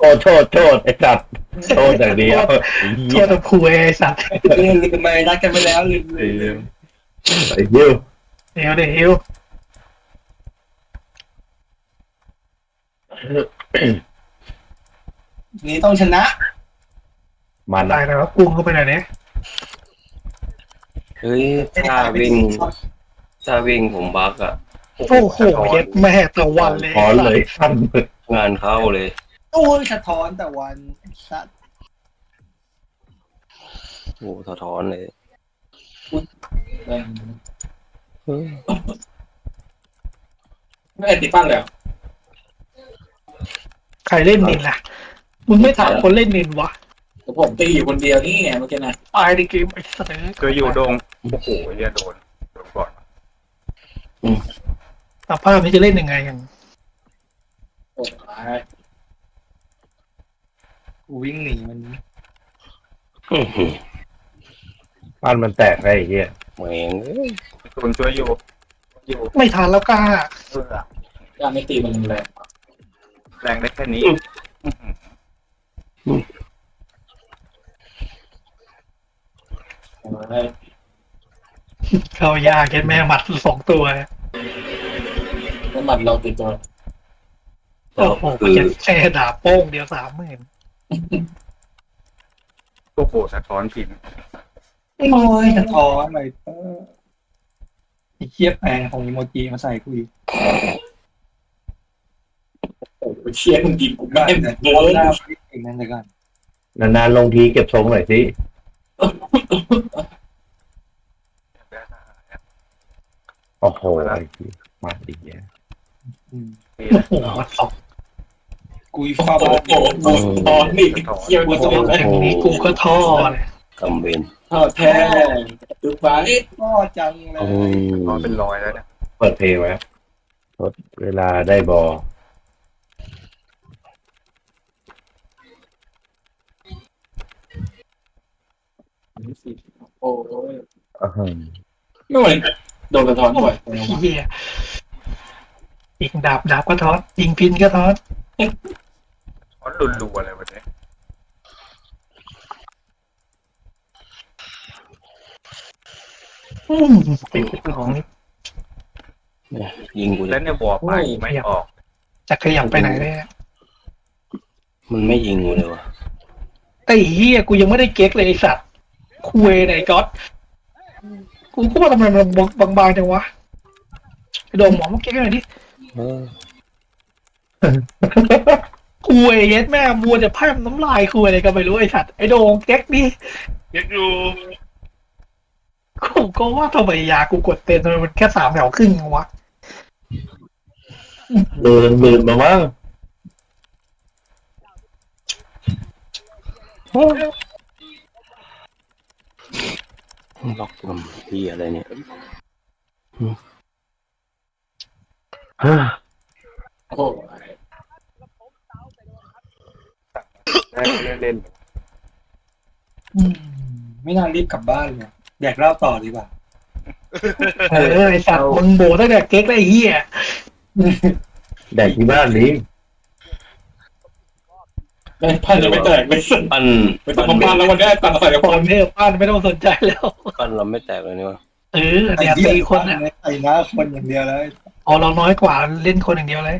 โทษโทษโทษไอ้สัตว์โทษอย่างเดียวไอ้เหี้เที่ยยวตะคุยไอ้สัตว์ลืมลืมไปนัดกันไปแล้วลืมลืมไอ้เหี้ยเดี๋ยวเดี๋ยวฮิวนี่ต้องชนะมันตาอะยแล้วกุ้งเข้าไปหน่อยเนี่ยเฮ้ยถ้าวิ่งถ้าวิ่งผมบักอะโอ้โหเย็ดแม่ตะวันเลยขอเลยขั้นงานเข้าเลย โอ้ยสะท้อนแต่วันสัตว์โอ้สะท้อนเลยเฮ้ยไม่ได้ติดปั้นเลยเหรอใครเล่นนินล่ะ มึงไม่ถามคนเล่นนินวะแต่ผมตีอยู่คนเดียวนี่ไงเมื่อกี้นะตายในเกมไอ้สัตว์คืออยู่โดงโอ้โหเฮียโดนโดนก่อนสภาพนี้จะเล่นยังไงกันโอ้ย กูวิ่งหนีมันอื้อหือบ้านมันแตกได้ไอ้เหี้ยแหม่งเอ้ยตุนช่วยอยู่อยู่ไม่ทันแล้วกล้าเออการไม่ตีมันแรงแรงได้แค่นี้โอ้ยเข้ายากเย็ดแม่หมัดสองตัวน้ำมันเราติดตัวโอ้โหคือเย็ดแช่ดาบโป้งเดียวสามหมื่น โอ้โหสะท้อนผิดโอ้ยสะท้อนไปเออไอ้เคียแปลงของอีโมจิมาใส่กูอีกโอ้โหเชียร์มึงยิงกูได้แม่นแต่เกิเอานหน้าไปเองนั่นเลยกันนานๆลงทีเก็บทรงหน่อยสิ โอ้โหไอ้เหี้ยมาอีกแล้ว อืม โอ้โหวัดสอง กูอีฟ้าโอ้บ้านโหโอ้โหตอนนี่เชียร์กูสองเลยอย่างนี้กูก็ท่อเลยกำเวนทอดแท้ดูไปก็จังเลอืยมนอนเป็นรอยแล้วเนี่ยเปิดเพลงไว้ลดเวลาได้บอโอ้ยอื้อหือไม่ไหวโดนกระท้อนบ่อยเฮียยิงดาบดาบก็ทอดยิงพินก็ทอด ท้อนรุนรัวเลยวันนี้อืมติดของนี่ยิงกูเลแล้ยวเนี่ยบอไปไม่ออกจะขยับไปไหนเลยอะมันไม่ยิงกูเลยวะไอ้เฮียกูยังไม่ได้เก๊กเลยไอ้สัตว์คุยไหนก๊อตกูก็ว่าทำไมมันบางๆจังวะไอ้โดมหมอมาเก๊กหน่อยดิเออ คุยเย็ดแม่มัวจะพ่มน้ำลายคุยอะไรก็ไม่รู้ไอ้สัตว์ไอ้โดงเก๊กดิเย็กอยู่กูก็ว่าทำไมยากูกดเต็มทำไมมันแค่สามแถวครึ่งเองวะเดินบืนมามั้งล็อกลมพี่อะไรเนี่ยฮ่าโอ้ย ได้เล่นอืมไม่น่ารีบกลับบ้านเลยอยากเล่าต่อดีกว่า เออไอ้สัตว์มึงโบตั้งแต่เก๊กแล้วไอ้เหี้ยแดกที่บ้านนี้แม่งพันยังไม่แตกไม่สุดปั้นไม่ต้องมาพันแล้ววันนี้ตัดใส่กระคป๋อนนเนี่ยบ้านไม่ต้องสนใจแล้ว ปั้นเราไม่แตกเลยนี่วะเออเนี่ยตีคนอะไอ้หน้าคนอย่างเดียวเลยอ๋อเราน้อยกว่าเล่นคนอย่างเดียวเลย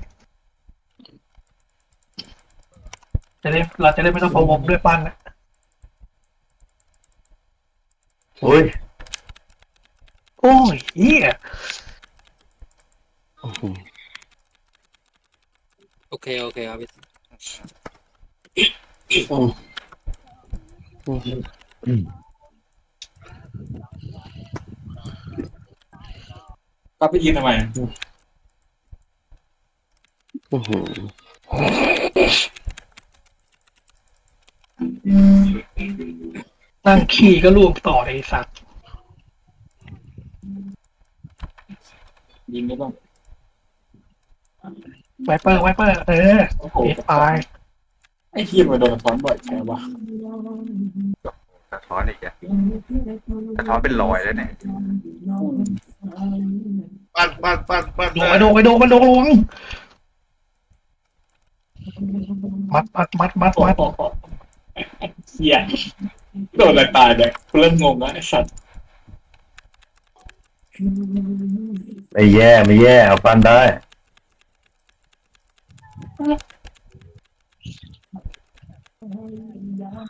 จะได้เราจะได้ไม่ต้องพะวงด้วยปั้นนะโอ้ยโอ้ยเหี้ยอื้อหือโอเค โอเคครับพี่ก็ไปยืนทำไมอื้อหื อนั่งขี่ก็ล่วงต่อเลยไอ้สัตว์ยิงได้บ้างไวเปอร์ไวเปอร์เออโอ้โหเอ็ดตายไอ้เฮียมันโดนกระท้อนบ่อยแค่วะสะท้อนอีกอะสะท้อนเป็นรอยแล้วเนี่ยปั้นปั้นปั้นปั้นโดนไปโดนไปโดนไปโดนระวังมัดมัดมัดมัดโอ้มัดโหเหี้ย โดนอะไรตายเนี่ยกูเริ่มงงแล้วไอ้สัตว์ไม่แย่ไม่แย่เอาฟันได้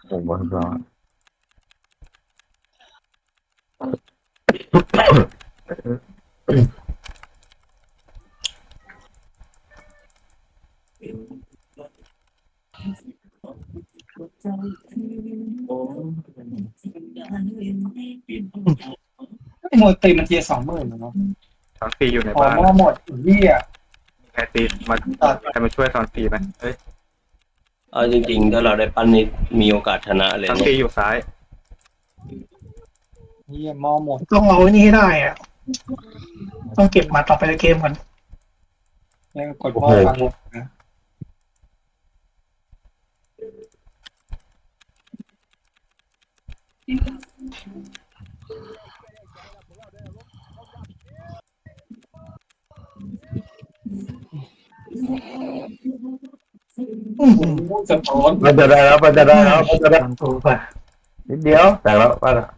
โอ้โหร้อน ไอ้โมตีมันเทียสองหมื่นเนาะตอนฟรีอยู่ในพอบ้านหม้อหมดเหี้ยใครตีมาใครมาช่วยตอนฟรีไหมเอ้ยเอาจริงๆ ถ้าเราได้ปั้นนี่มีโอกาสชนะเลยตอนนะฟรีอยู่ซ้ายเหี้ยหม้อหมดต้องเอาไอ้นี่ให้ได้อะต้องเก็บมาต่อไปในเกมก่อนแล้วกดหม้อฟังหมดนะ อื้อหือ สะท้อนมันจะได้แล้วมันจะได้แล้วมันจะได้ตามตัวไปนิดเดียวแต่แล้วว่าละ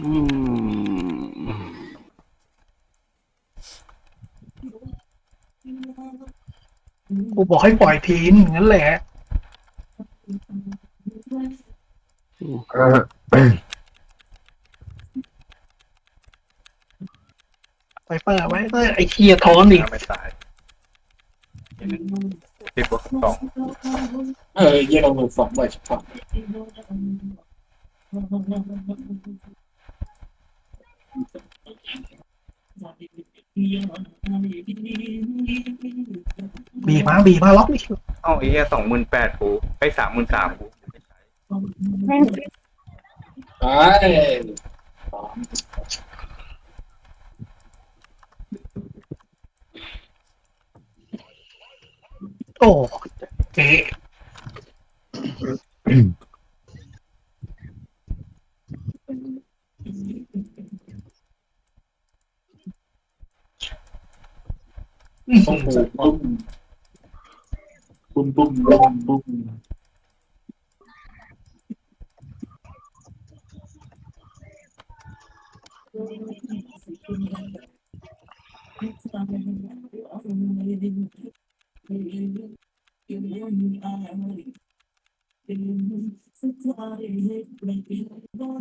อืมกูบอกให้ปล่อยทีมอย่างนั้นแหละเออ ไปเปิดไว้เออไอ้เคียท้อนอีก ไม่ตายติดบวกสองเออเยี่ยเราหมื่นสองใบเฉพาะบีมาบีมาล็อกนี่ เอ้าไอ้เหี้ยสองหมื่นแปดกูไปสามหมื่นสามกูไปโอ้เจ๊อื้อ โอ้ หือ โห ปุ้มปุ้มปุ้มปุ้มปุ้ม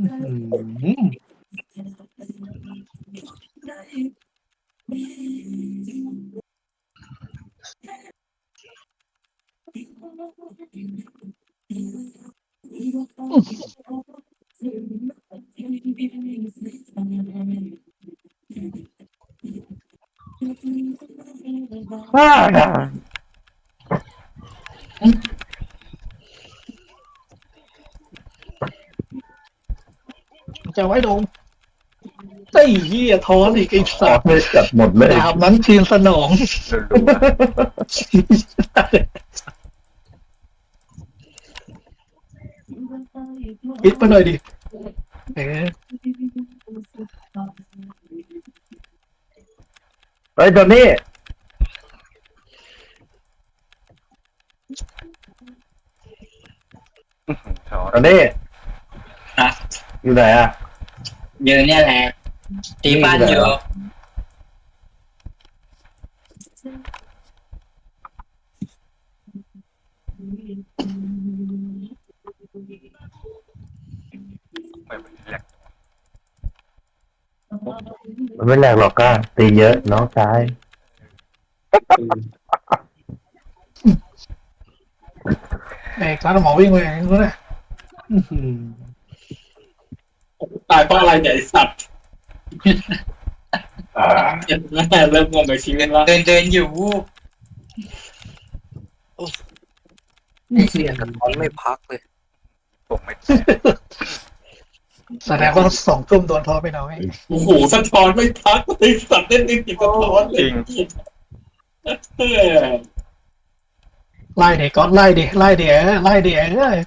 อื้อหือ จะไว้ดงไอ้เหี้ยท้อนอีกไอ้ขอสัตว์ไม่จัดหมดเลยดาบนั้นทีมสนอง ปิดมาหน่อยดิเออเฮ้ยตัวนี้ช้อนตัวนี้อยู่ไหนอะเยอะเนี่ยแหละตีบ้านอยู่อะ ไม่เป็นแหลก มันไม่แหลกหรอกก้าตีเยอะน้องชายเอกร้านหมอวิ่งไปอย่างนู้นน่ะอื้อหือตายเพราะอะไรเนี่ยไอ้สัตว์เจ็บแม่เริ่มงงกับชีวิตแล้วเดินเดินอยู่วูบเสียสะท้อนไม่พักเลยผมไม่ แสดงว่าสองทุ่มโดนท้อไปน้อยโอ้โหสะท้อนไม่พักไอ้สัตว์เล่นนิดเดียวสะท้อนเลยเออไล่เด็กก็ไล่เด็กไล่เด็กไล่เด็กเอ้ย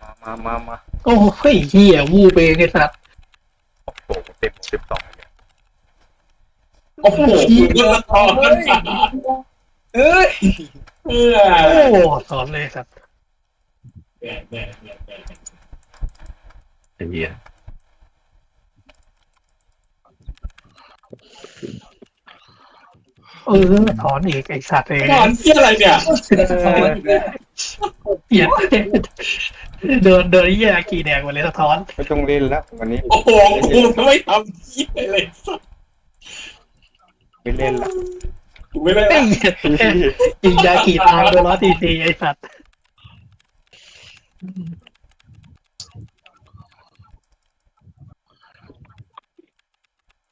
มามามามาโอ้เฮ้ยเหี้ยวูบเองไอ้สัตว์โอ้โหเต็มสิบสองเลยโอ้โหคุณก็สะท้อนเอ้ยเพื่อโอ้สอนเลยสัตว์ ไอ้เหี้ยเออถอนอีกไอสัตว์เองสอนเที่ยอะไรเนี่ยสะท้อนอีกแล้วเปลี่ยนเดินเดินแย่กี่แดงมาเลยสะท้อนไม่ต้องเล่นแล้ววันนี้โอ้โหกูไม่ทำเที่ยอะไรสักไม่เล่นละกูไม่ได้ไอ้เหี้ยยิงยากี่ตายโดนร้อยทีทีไอสัตว์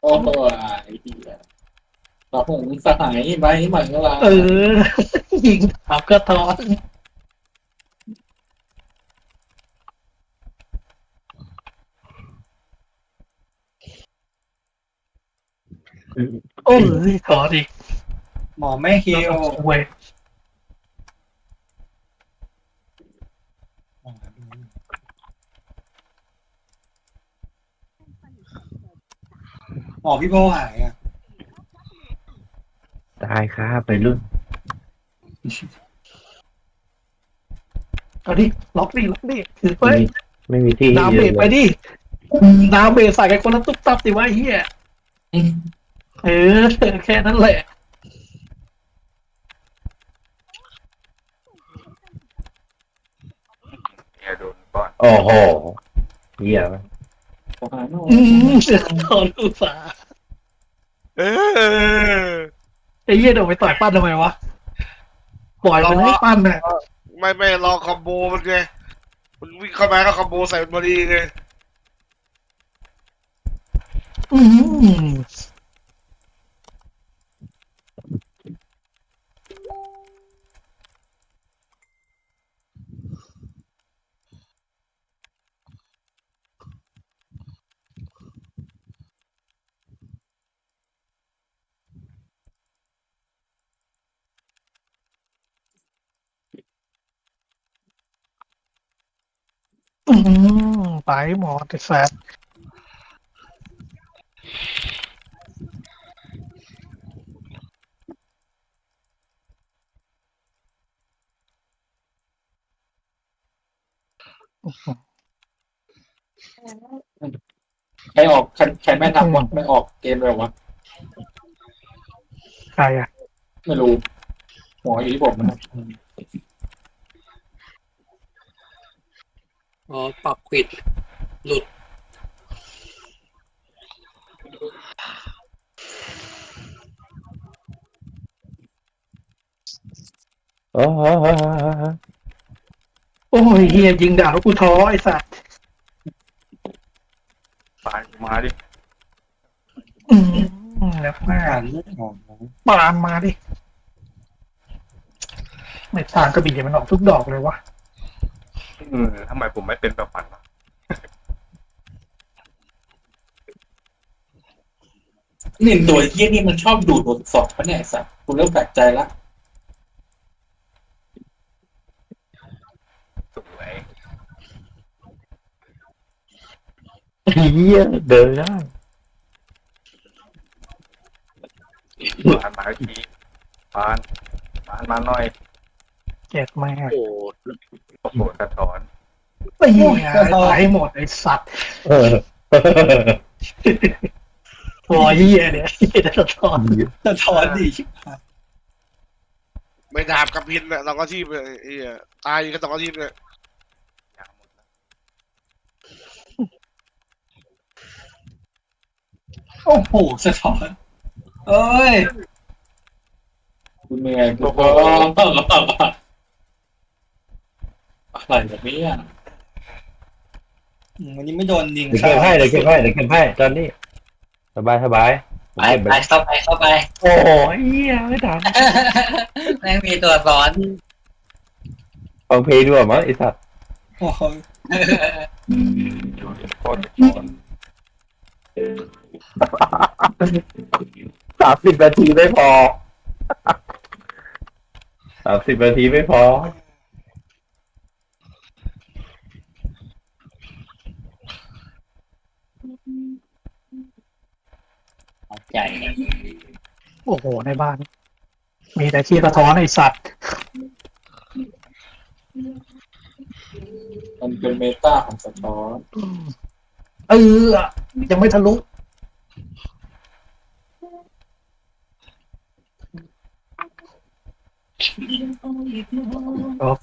โอ้โหไอ้เหี้ยเราคงสหายใบใหม่ก็ลาเออ ยิงถามก็ถอนโอ้ยถอนอีกหมอไม่ฮิว เว้ย หมอพี่โบหายอะตายครับไปรุ่นเอาดิล็อกดิล็อกดิถือไปไม่มีไม่มีที่ดาวเยเบรอะกเลไปยดิดาวเบรกใส่กันคนละตุ๊บตับสิวะไอ้เฮียเออแค่นั้นแหละเนี่ยโดนก้อนโอ้โหเหี้ย อืมเสือถอนอุตสาห์เออ ไอ้เฮียเดี๋ยวไปต่อยปั้นทำไมวะปล่อยมันให้ปั้นน่ะไม่ไม่รอคอมโบมันไงมันวิ่งเข้ามาก็คอมโบใส่มันพอดีไง อืม อืมไปหมอแต่แสบอื้อหือใครออกใครใครไม่ทำวะไม่ออกเกมเลยวะใครอะ ไม่รู้หัวอยู่ที่ผมนะ อ๋อปรับควิด หลุด โอ้โหโอ้ยเฮียยิงด่าแล้วกูท้อไอ้สัตว์ปานมาดิอืมแล้วไม่มาอ่านเรื่องของปามมาดิ ไม่ทางกระบี่มันออกทุกดอกเลยวะ อืมทำไมผมไม่เป็นแบบฝันวะนี่ตัวเยี่ยนี่มันชอบดูดบทสอบปะเนี่ยไอ้สัสกูเริ่มแปลกใจละสวยเหี้ยเดินได้ปานมาอีกทีปานปานมาหน่อยเจ็ดแม่งโอ้ โอ้โหสะท้อนไอ้เหี้ยตายหมดไอ้สัตว์เออตัวเหี้ยเนี่ยเหี้ยจะทอนสะท้อนดีชิบหายไม่ดาบกับพินเนี่ยเราก็ทีมเลยไอ้เหี้ยตายก็ต้องก็ทีมเนี่ยยางหมดแล้วโอ้โหสะท้อนเอ้ยกูเหนื่อยกูก็ อะไรแบบนี้อะอืมวันนี้ไม่โดนยิงเดี๋ยวเก็บให้เดี๋ยวเก็บให้เดี๋ยวเก็บให้ตอนนี้ สบายสบายไปไปเข้าไปเข้าไป โอ้ยเหี้ยไม่ทันแม่งมีตัวซ้อน ฟังเพลงด้วยมั้งไอสัตว์โอ้โหอยู่โคตรสะท้อนสามสิบนาทีไม่พอสามสิบนาทีไม่พอ ใจโอ้โห ในบ้าน มีแต่ที่สะท้อนไอสัตว์ มันเป็นเมตาของสะท้อนเออ ยังไม่ทะลุ ครับ